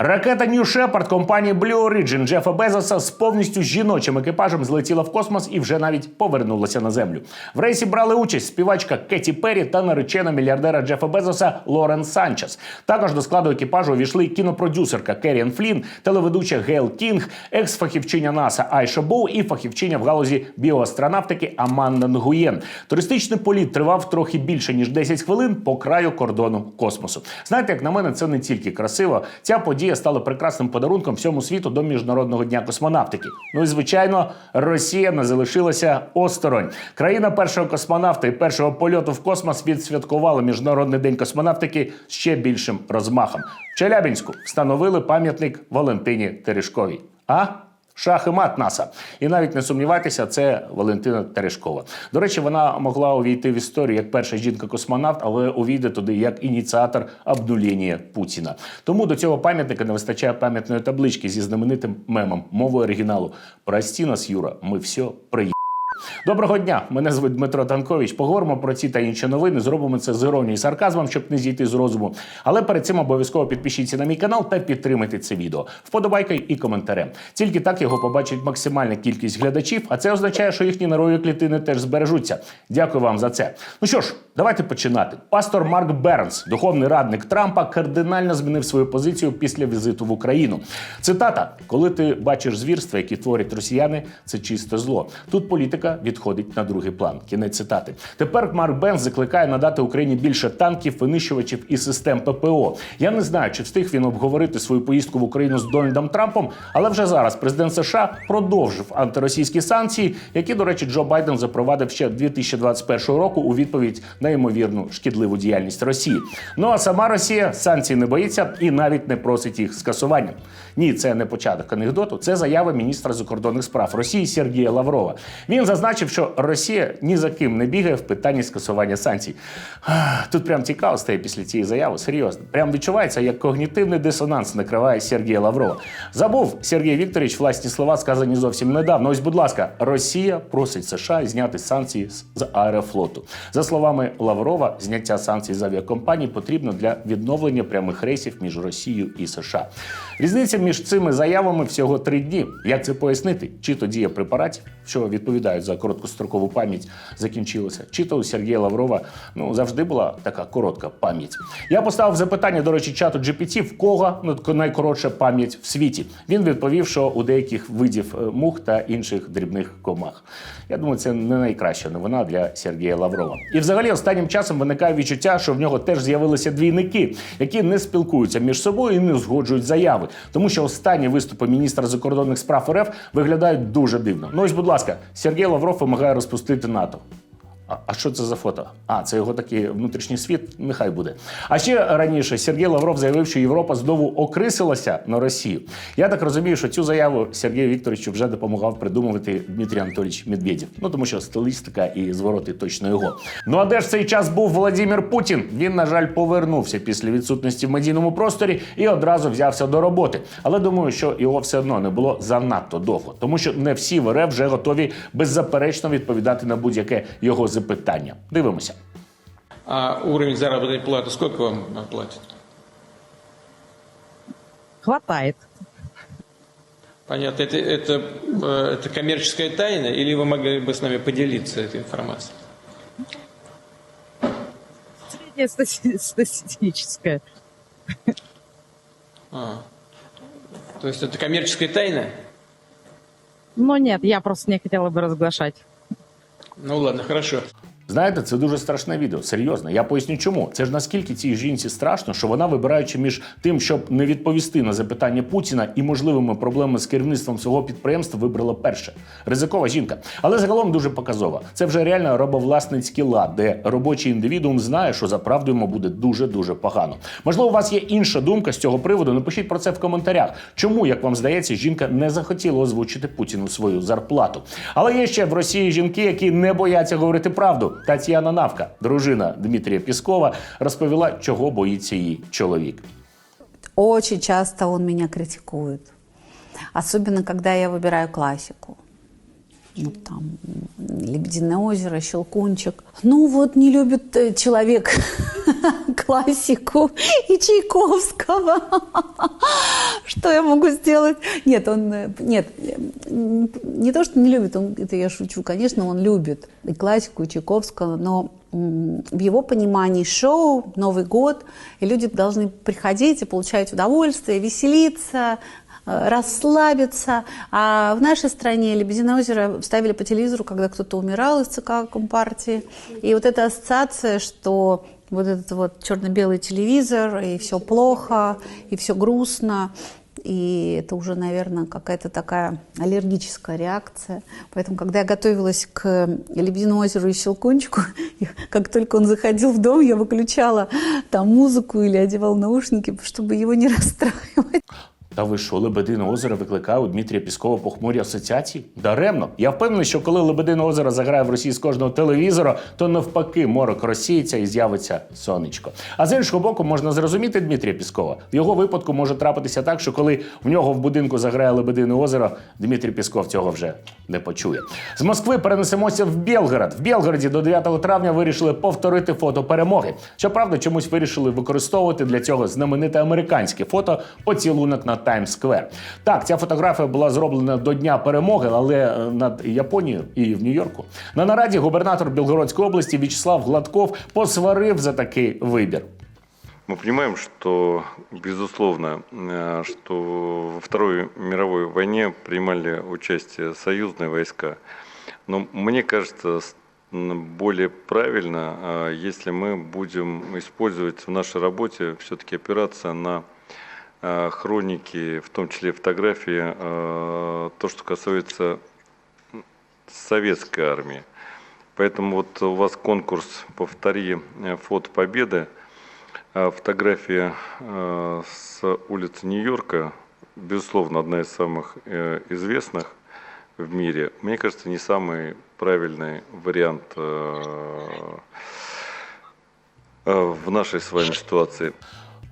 Ракета New Shepard компанії Blue Origin Джефа Безоса з повністю жіночим екіпажем злетіла в космос і вже навіть повернулася на землю. В рейсі брали участь співачка Кеті Перрі та наречена мільярдера Джефа Безоса Лорен Санчес. Також до складу екіпажу увійшли кінопродюсерка Керріан Флін, телеведуча Гейл Кінг, екс-фахівчиня НАСА Айша Боу і фахівчиня в галузі біоастронавтики Аманда Нгуєн. Туристичний політ тривав трохи більше ніж 10 хвилин по краю кордону космосу. Знаєте, як на мене, це не тільки красиво. Ця подія стала прекрасним подарунком всьому світу до міжнародного дня космонавтики. Ну і звичайно, Росія не залишилася осторонь. Країна першого космонавта і першого польоту в космос відсвяткувала міжнародний день космонавтики ще більшим розмахом. В Челябінську встановили пам'ятник Валентині Терешковій. А Шах і мат НАСА. І навіть не сумнівайтеся, це Валентина Терешкова. До речі, вона могла увійти в історію як перша жінка-космонавт, але увійде туди як ініціатор обнуління Путіна. Тому до цього пам'ятника не вистачає пам'ятної таблички зі знаменитим мемом мовою оригіналу. Прості нас, Юра, ми все приїхали. Доброго дня! Мене звуть Дмитро Танкович. Поговоримо про ці та інші новини. Зробимо це з іронією і сарказмом, щоб не зійти з розуму. Але перед цим обов'язково підпишіться на мій канал та підтримайте це відео вподобайкою і коментарем. Тільки так його побачить максимальна кількість глядачів, а це означає, що їхні нервові клітини теж збережуться. Дякую вам за це. Ну що ж, давайте починати. Пастор Марк Бернс, духовний радник Трампа, кардинально змінив свою позицію після візиту в Україну. Цитата: коли ти бачиш звірства, які творять росіяни, це чисте зло. Тут політика відходить на другий план. Кінець цитати. Тепер Марк Бенз закликає надати Україні більше танків, винищувачів і систем ППО. Я не знаю, чи встиг він обговорити свою поїздку в Україну з Дональдом Трампом, але вже зараз президент США продовжив антиросійські санкції, які, до речі, Джо Байден запровадив ще 2021 року у відповідь на ймовірну шкідливу діяльність Росії. Ну а сама Росія санкцій не боїться і навіть не просить їх скасування. Ні, це не початок анекдоту. Це заява міністра закордонних справ Росії Сергія Лаврова. Він зазначив, що Росія ні за ким не бігає в питанні скасування санкцій. Тут прям цікаво стає після цієї заяви. Серйозно, прям відчувається, як когнітивний дисонанс накриває Сергія Лаврова. Забув Сергій Вікторович власні слова, сказані зовсім недавно. Ось, будь ласка, Росія просить США зняти санкції з- аерофлоту. За словами Лаврова, зняття санкцій з авіакомпаній потрібно для відновлення прямих рейсів між Росією і США. Різниця між цими заявами всього три дні. Як це пояснити? Чи то дія препаратів, що відповідають за короткострокову пам'ять, закінчилася, чи то у Сергія Лаврова ну завжди була така коротка пам'ять. Я поставив запитання, до речі, чату GPT, в кого найкоротша пам'ять в світі. Він відповів, що у деяких видів е, мух та інших дрібних комах. Я думаю, це не найкраща новина для Сергія Лаврова. І взагалі останнім часом виникає відчуття, що в нього теж з'явилися двійники, які не спілкуються між собою і не узгоджують заяви. Тому що останні виступи міністра закордонних справ РФ виглядають дуже дивно. Ну ось, будь ласка, Сергій Лавров вимагає розпустити НАТО. А, що це за фото? А, це його такий внутрішній світ. Нехай буде. А ще раніше Сергій Лавров заявив, що Європа знову окрисилася на Росію. Я так розумію, що цю заяву Сергію Вікторовичу вже допомагав придумувати Дмитрій Анатолійович Медведєв. Ну тому що стилістика і звороти точно його. Ну а де ж цей час був Володимир Путін? Він, на жаль, повернувся після відсутності в медійному просторі і одразу взявся до роботи. Але думаю, що його все одно не було занадто довго, тому що не всі в РФ вже готові беззаперечно відповідати на будь-яке його запитання. Дивимося. А уровень заработной платы сколько вам платят? Хватает. Понятно, это, это, э, это коммерческая тайна, или вы могли бы с нами поделиться этой информацией? Средняя стати- статистическая. А. То есть это коммерческая тайна? Но нет, я просто не хотела бы разглашать. Ну ладно, хорошо. Знаєте, це дуже страшне відео. Серйозно. Я поясню, чому. Це ж наскільки цій жінці страшно, що вона, вибираючи між тим, щоб не відповісти на запитання Путіна і можливими проблемами з керівництвом свого підприємства, вибрала перше. Ризикова жінка. Але загалом дуже показова. Це вже реально робовласницький лад, де робочий індивідуум знає, що за правду йому буде дуже дуже погано. Можливо, у вас є інша думка з цього приводу. Напишіть про це в коментарях. Чому, як вам здається, жінка не захотіла озвучити Путіну свою зарплату? Але є ще в Росії жінки, які не бояться говорити правду. Тетяна Навка, дружина Дмитрія Піскова, розповіла, чого боїться її чоловік. Очень часто он меня критикует. Особенно, когда я выбираю классику. Ну, там, «Лебединое озеро», «Щелкунчик». Ну, вот не любит э, человек, классику и Чайковского. Что я могу сделать? Нет, он э, нет, не то, что не любит, он, это я шучу, конечно, он любит и классику, и Чайковского, но в его понимании шоу, Новый год, и люди должны приходить и получать удовольствие, веселиться, э, расслабиться. А в нашей стране «Лебединое озеро» ставили по телевизору, когда кто-то умирал из ЦК Компартии. И вот эта ассоциация, что вот этот вот черно-белый телевизор, и все плохо, и все грустно, и это уже, наверное, какая-то такая аллергическая реакция. Поэтому, когда я готовилась к «Лебединому озеру» и «Щелкунчику», как только он заходил в дом, я выключала там музыку или одевала наушники, чтобы его не расстраивать. Та ви що, Лебедине озеро викликає у Дмитрія Піскова похмурі асоціації? Даремно. Я впевнений, що коли Лебедине озеро заграє в Росії з кожного телевізора, то навпаки морок розсіється і з'явиться сонечко. А з іншого боку, можна зрозуміти Дмитрія Піскова. В його випадку може трапитися так, що коли в нього в будинку заграє Лебедине озеро, Дмитрій Пісков цього вже не почує. З Москви перенесемося в Білгород. В Білгороді до 9 травня вирішили повторити фото перемоги. Щоправда, чомусь вирішили використовувати для цього знамените американське фото поцілунок на Таймс-сквер. Так, ця фотографія була зроблена до Дня перемоги, але е, над Японією і в Нью-Йорку. На нараді губернатор Білгородської області В'ячеслав Гладков посварив за такий вибір. Мы понимаем, что, безусловно, э, что во Второй мировой войне принимали участие союзные войска. Но мне кажется, с- м, более правильно, э, если мы будем использовать в нашей работе все-таки опираться на э, хроники, в том числе фотографии, э, то, что касается советской армии. Поэтому вот у вас конкурс «Повтори э, фото Победы». А Фотография э, с улицы Нью-Йорка, безусловно, одна из самых э, известных в мире. Мне кажется, не самый правильный вариант э, э, в нашей с вами ситуации.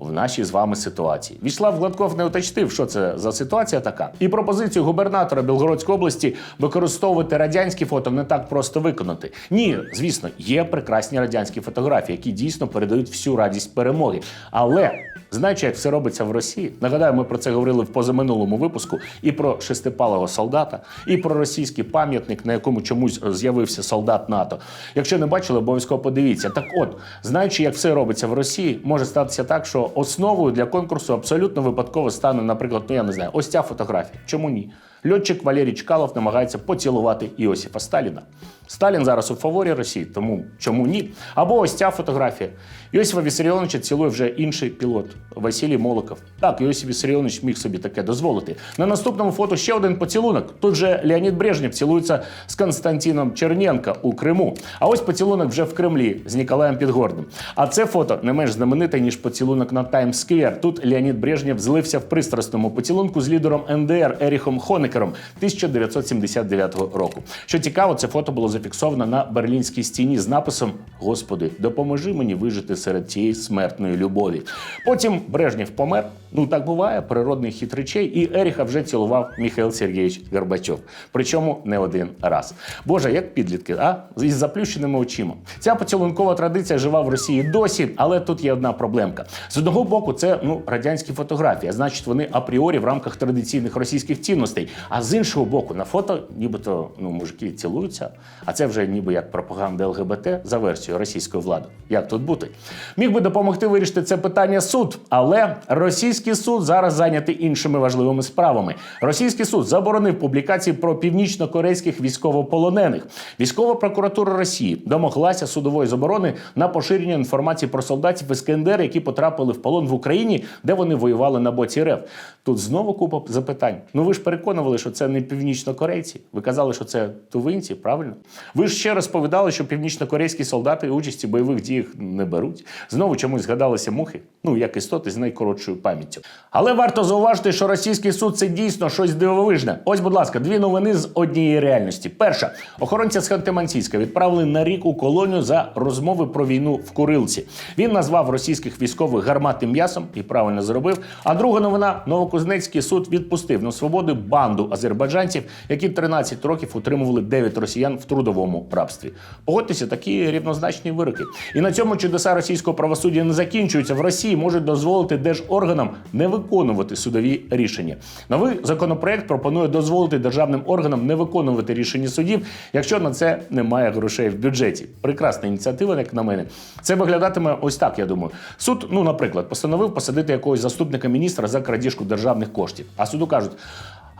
В нашій з вами ситуації. Вячеслав Гладков не уточнив, що це за ситуація така. І пропозицію губернатора Білгородської області використовувати радянські фото не так просто виконати. Ні, звісно, є прекрасні радянські фотографії, які дійсно передають всю радість перемоги. Але знаючи, як все робиться в Росії, нагадаю, ми про це говорили в позаминулому випуску і про шестипалого солдата, і про російський пам'ятник, на якому чомусь з'явився солдат НАТО. Якщо не бачили, обов'язково подивіться. Так от, знаючи, як все робиться в Росії, може статися так, що основою для конкурсу абсолютно випадково стане, наприклад, ну я не знаю, ось ця фотографія. Чому ні? Льотчик Валерій Чкалов намагається поцілувати Іосифа Сталіна. Сталін зараз у фаворі Росії, тому чому ні? Або ось ця фотографія. Йосифа Вісаріоновича цілує вже інший пілот Василій Молоков. Так, Йосиф Вісаріонович міг собі таке дозволити. На наступному фото ще один поцілунок. Тут же Леонід Брежнєв цілується з Константином Черненка у Криму. А ось поцілунок вже в Кремлі з Ніколаєм Підгорним. А це фото не менш знамените, ніж поцілунок на Таймс-сквер. Тут Леонід Брежнєв злився в пристрасному поцілунку з лідером НДР Еріхом Хонекером 1979 року. Що цікаво, це фото було зафіксовано на берлінській стіні з написом Господи, допоможи мені вижити серед цієї смертної любові. Потім Брежнєв помер. Ну так буває, природний хід речей, і Еріха вже цілував Михайло Сергійович Горбачов. Причому не один раз. Боже, як підлітки, а із заплющеними очима. Ця поцілункова традиція жива в Росії досі, але тут є одна проблемка. З одного боку, це ну радянські фотографії, а значить, вони апріорі в рамках традиційних російських цінностей. А з іншого боку, на фото, нібито ну мужики цілуються, а це вже ніби як пропаганда ЛГБТ за версією російської влади. Як тут бути? Міг би допомогти вирішити це питання суд, але російський суд зараз зайнятий іншими важливими справами. Російський суд заборонив публікації про північно-корейських військовополонених. Військова прокуратура Росії домоглася судової заборони на поширення інформації про солдатів із КНДР, які потрапили в полон в Україні, де вони воювали на боці РФ. Тут знову купа запитань. Ну ви ж переконували, що це не північно-корейці. Ви казали, що це тувинці, правильно? Ви ж ще розповідали, що північно-корейські солдати участі в бойових діях не беруть. Знову чомусь згадалися мухи, ну як істоти з найкоротшою пам'яттю. Але варто зауважити, що російський суд це дійсно щось дивовижне. Ось, будь ласка, дві новини з однієї реальності. Перша охоронця з Ханти-Мансійська відправили на рік у колонію за розмови про війну в Курилці. Він назвав російських військових гарматним м'ясом і правильно зробив. А друга новина Новокузнецький суд відпустив на свободу банду банду азербайджанців, які 13 років утримували 9 росіян в трудовому рабстві. Погодьтеся, такі рівнозначні вироки. І на цьому чудеса російського правосуддя не закінчуються. В Росії можуть дозволити держорганам не виконувати судові рішення. Новий законопроект пропонує дозволити державним органам не виконувати рішення судів, якщо на це немає грошей в бюджеті. Прекрасна ініціатива, як на мене. Це виглядатиме ось так. Я думаю, суд, ну наприклад, постановив посадити якогось заступника міністра за крадіжку державних коштів. А суду кажуть.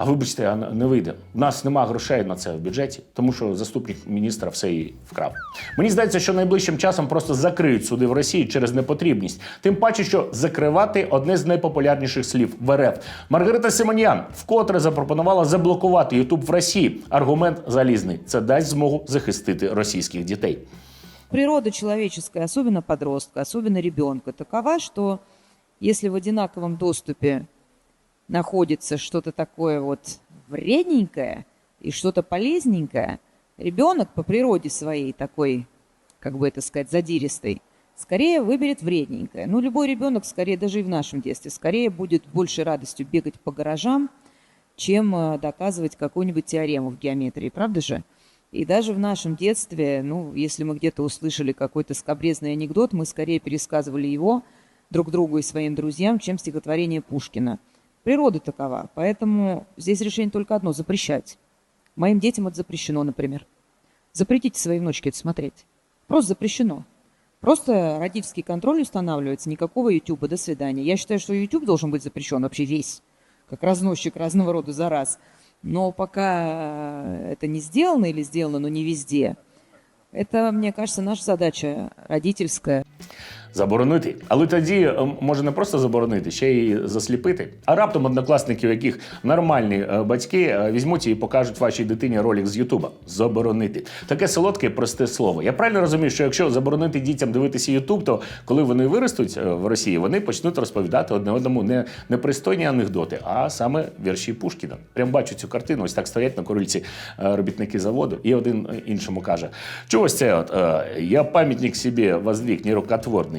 А вибачте, не вийде. У нас нема грошей на це в бюджеті, тому що заступник міністра все і вкрав. Мені здається, що найближчим часом просто закриють суди в Росії через непотрібність. Тим паче, що закривати одне з найпопулярніших слів в РФ. Маргарита Симоніан вкотре запропонувала заблокувати Ютуб в Росії. Аргумент залізний. Це дасть змогу захистити російських дітей. Природа человеческая, особенно подростка, особенно ребенка, такова, что если в одинаковом доступе находится что-то такое вот вредненькое и что-то полезненькое, ребенок по природе своей такой, как бы это сказать, задиристой, скорее выберет вредненькое. Ну, любой ребенок, скорее, даже и в нашем детстве, скорее будет большей радостью бегать по гаражам, чем э, доказывать какую-нибудь теорему в геометрии, правда же? И даже в нашем детстве, ну, если мы где-то услышали какой-то скобрезный анекдот, мы скорее пересказывали его друг другу и своим друзьям, чем стихотворение Пушкина. Природа такова, поэтому здесь решение только одно – запрещать. Моим детям это запрещено, например. Запретите своей внучке это смотреть. Просто запрещено. Просто родительский контроль устанавливается, никакого Ютуба, до свидания. Я считаю, что YouTube должен быть запрещен вообще весь, как разносчик разного рода зараз. Но пока это не сделано или сделано, но не везде, это, мне кажется, наша задача родительская. Заборонити, але тоді е, може не просто заборонити, ще й засліпити. А раптом однокласників, яких нормальні е, батьки е, візьмуть і покажуть вашій дитині ролик з Ютуба. Заборонити таке солодке, просте слово. Я правильно розумію, що якщо заборонити дітям дивитися Ютуб, то коли вони виростуть в Росії, вони почнуть розповідати одне одному не непристойні анекдоти, а саме вірші Пушкіна. Прям бачу цю картину. Ось так стоять на корильці робітники заводу, і один іншому каже: Чогось це от я пам'ятник собі воздвиг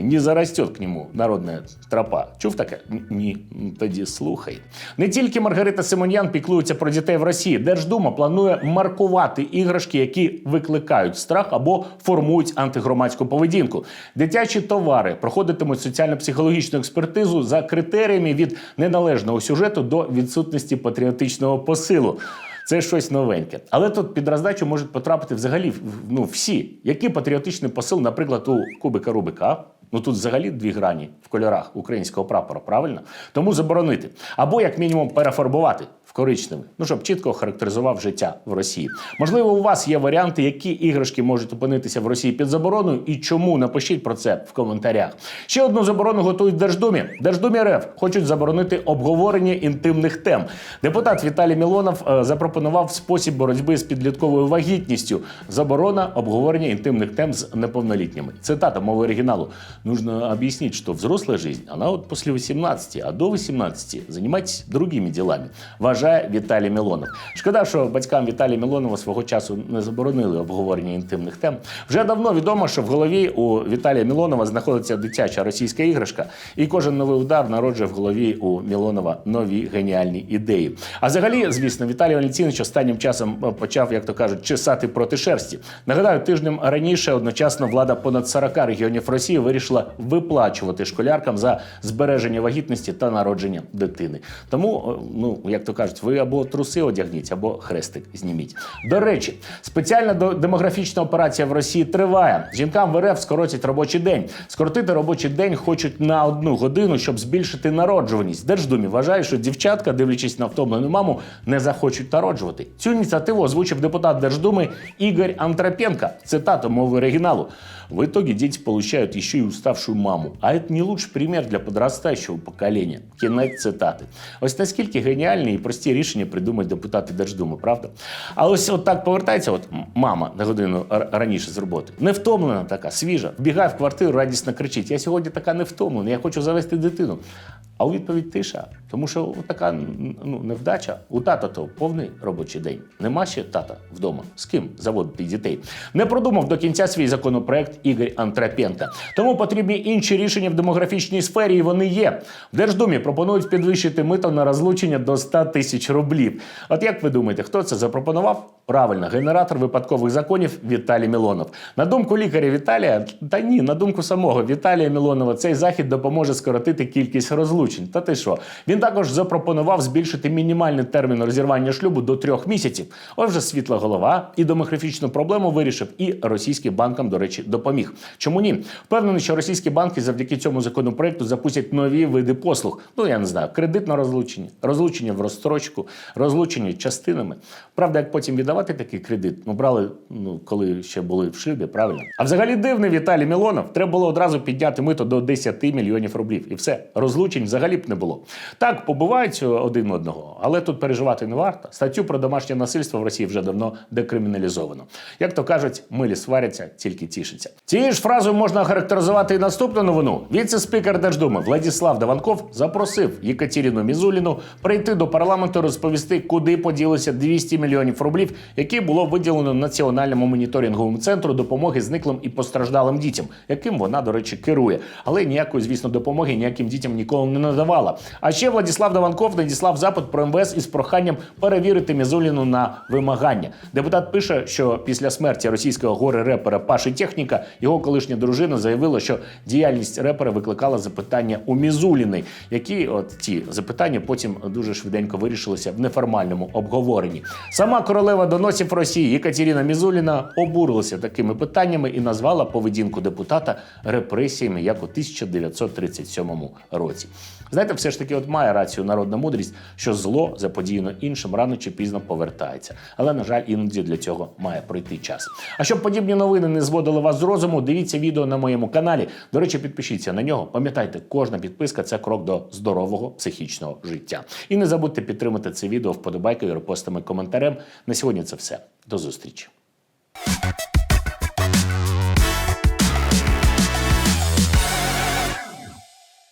нерукотворний, не зарастет к нему народна тропа. Чув таке? Ні, Ну, тоді слухай. Не тільки Маргарита Симоньян піклується про дітей в Росії. Держдума планує маркувати іграшки, які викликають страх або формують антигромадську поведінку. Дитячі товари проходитимуть соціально-психологічну експертизу за критеріями від неналежного сюжету до відсутності патріотичного посилу. Це щось новеньке. Але тут під роздачу можуть потрапити взагалі ну, всі. Який патріотичний посил, наприклад, у Кубика Рубика? Ну тут взагалі дві грані в кольорах українського прапора, правильно? Тому заборонити. Або, як мінімум, перефарбувати в коричневий, ну щоб чітко характеризував життя в Росії. Можливо, у вас є варіанти, які іграшки можуть опинитися в Росії під забороною і чому напишіть про це в коментарях. Ще одну заборону готують Держдумі. Держдумі РФ хочуть заборонити обговорення інтимних тем. Депутат Віталій Мілонов е, запропонував спосіб боротьби з підлітковою вагітністю. Заборона обговорення інтимних тем з неповнолітніми. Цитата мови оригиналу. Нужно объяснить, что взрослая жизнь, она вот после 18, а до 18 занимайтесь другими делами. Вважає Віталій Мілонов. Шкода, що батькам Віталія Мілонова свого часу не заборонили обговорення інтимних тем. Вже давно відомо, що в голові у Віталія Мілонова знаходиться дитяча російська іграшка, і кожен новий удар народжує в голові у Мілонова нові геніальні ідеї. А взагалі, звісно, Віталій Валентинович останнім часом е, почав, як то кажуть, чесати проти шерсті. Нагадаю, тижнем раніше одночасно влада понад 40 регіонів Росії вирішила виплачувати школяркам за збереження вагітності та народження дитини. Тому, е, ну як то кажуть, ви або труси одягніть, або хрестик зніміть. До речі, спеціальна демографічна операція в Росії триває. Жінкам в РФ скоротять робочий день. Скоротити робочий день хочуть на одну годину, щоб збільшити народжуваність. Держдумі вважає, що дівчатка, дивлячись на втомлену маму, не захочуть народжувати. Цю ініціативу озвучив депутат Держдуми Ігор Антропенко. Цитата мови оригіналу. В итоге дети получают еще и уставшую маму. А это не лучший пример для подрастающего поколения. Кінець цитати. Ось наскільки геніальні і прості рішення придумають депутати Держдуми, правда? А ось от так повертається от мама на годину раніше з роботи. Не втомлена така, свіжа, вбігає в квартиру, радісно кричить: Я сьогодні така не втомлена, я хочу завести дитину. А у відповідь тиша. Тому що така ну, невдача. У тата то повний робочий день. Нема ще тата вдома. З ким заводити дітей? Не продумав до кінця свій законопроект Ігор Антрапенка. Тому потрібні інші рішення в демографічній сфері, і вони є. В Держдумі пропонують підвищити мито на розлучення до 100 тисяч рублів. От як ви думаєте, хто це запропонував? Правильно, генератор випадкових законів Віталій Мілонов. На думку лікаря Віталія, та ні, на думку самого Віталія Мілонова, цей захід допоможе скоротити кількість розлучень. Та ти що? Він також запропонував збільшити мінімальний термін розірвання шлюбу до трьох місяців. Ось вже світла голова і демографічну проблему вирішив, і російським банкам, до речі, допоміг. Чому ні? Впевнений, що російські банки завдяки цьому законопроекту запустять нові види послуг. Ну я не знаю, кредитне розлучення, розлучення в розстрочку, розлучення частинами. Правда, як потім віддавати такий кредит, ну брали, ну коли ще були в шлюбі, правильно. А взагалі дивний Віталій Мілонов. Треба було одразу підняти мито до 10 мільйонів рублів. І все, розлучень взагалі б не було. Так, побувають один одного, але тут переживати не варто. Статтю про домашнє насильство в Росії вже давно декриміналізовано. Як то кажуть, милі сваряться, тільки тішаться. Цією ж фразою можна охарактеризувати і наступну новину. Віце-спікер Держдуми Владіслав Даванков запросив Єкатерину Мізуліну прийти до парламенту розповісти, куди поділося 200 мільйонів рублів, які було виділено Національному моніторинговому центру допомоги зниклим і постраждалим дітям, яким вона, до речі, керує. Але ніякої, звісно, допомоги ніяким дітям ніколи не надавала. А ще Владіслав Даванков надіслав запит про МВС із проханням перевірити Мізуліну на вимагання. Депутат пише, що після смерті російського горе репера Паші Техніка його колишня дружина заявила, що діяльність репера викликала запитання у Мізуліної, які от ті запитання потім дуже швиденько вирішилися в неформальному обговоренні. Сама королева доносів Росії Єкатеріна Мізуліна обурилася такими питаннями і назвала поведінку депутата репресіями як у 1937 році. Знаєте, все ж таки, от має рацію народна мудрість, що зло заподіяно іншим рано чи пізно повертається. Але на жаль, іноді для цього має пройти час. А щоб подібні новини не зводили вас з розуму, дивіться відео на моєму каналі. До речі, підпишіться на нього. Пам'ятайте, кожна підписка це крок до здорового психічного життя. І не забудьте підтримати це відео вподобайкою, репостами, коментарем. На сьогодні це все. До зустрічі.